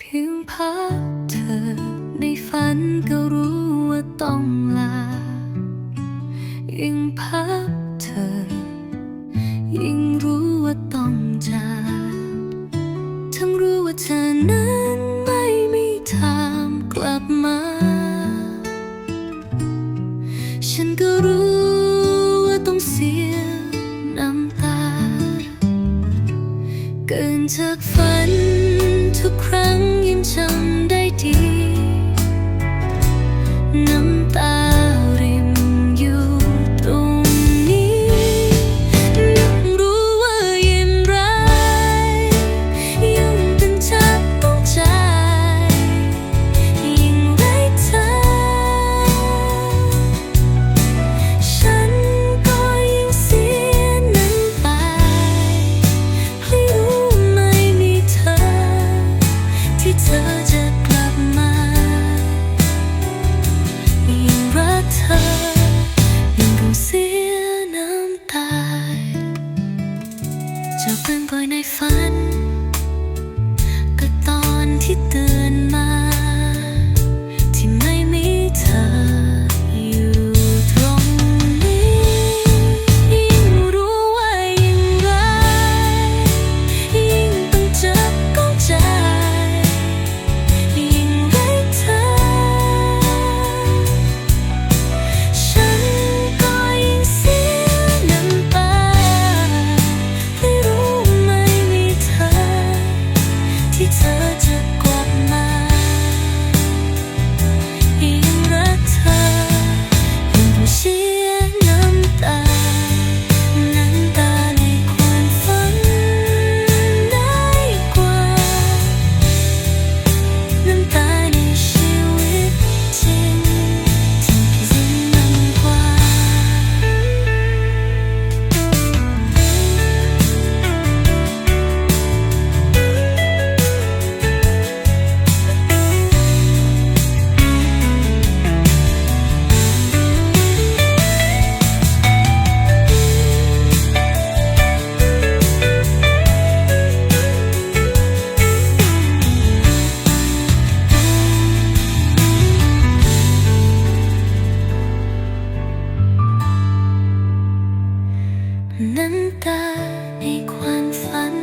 เพียงพักเธอในฝันก็รู้ว่าต้องลา ยิ่งพักเธอ ยิ่งรู้ว่าต้องจากทั้งรู้ว่าเธอนั้นไม่มีทางกลับมา ฉันก็รู้ว่าต้องเสียน้ำตา เกินจากฝัน ทุกครั้งยังจำได้ดี น้ำตา ให้ 能带你观赏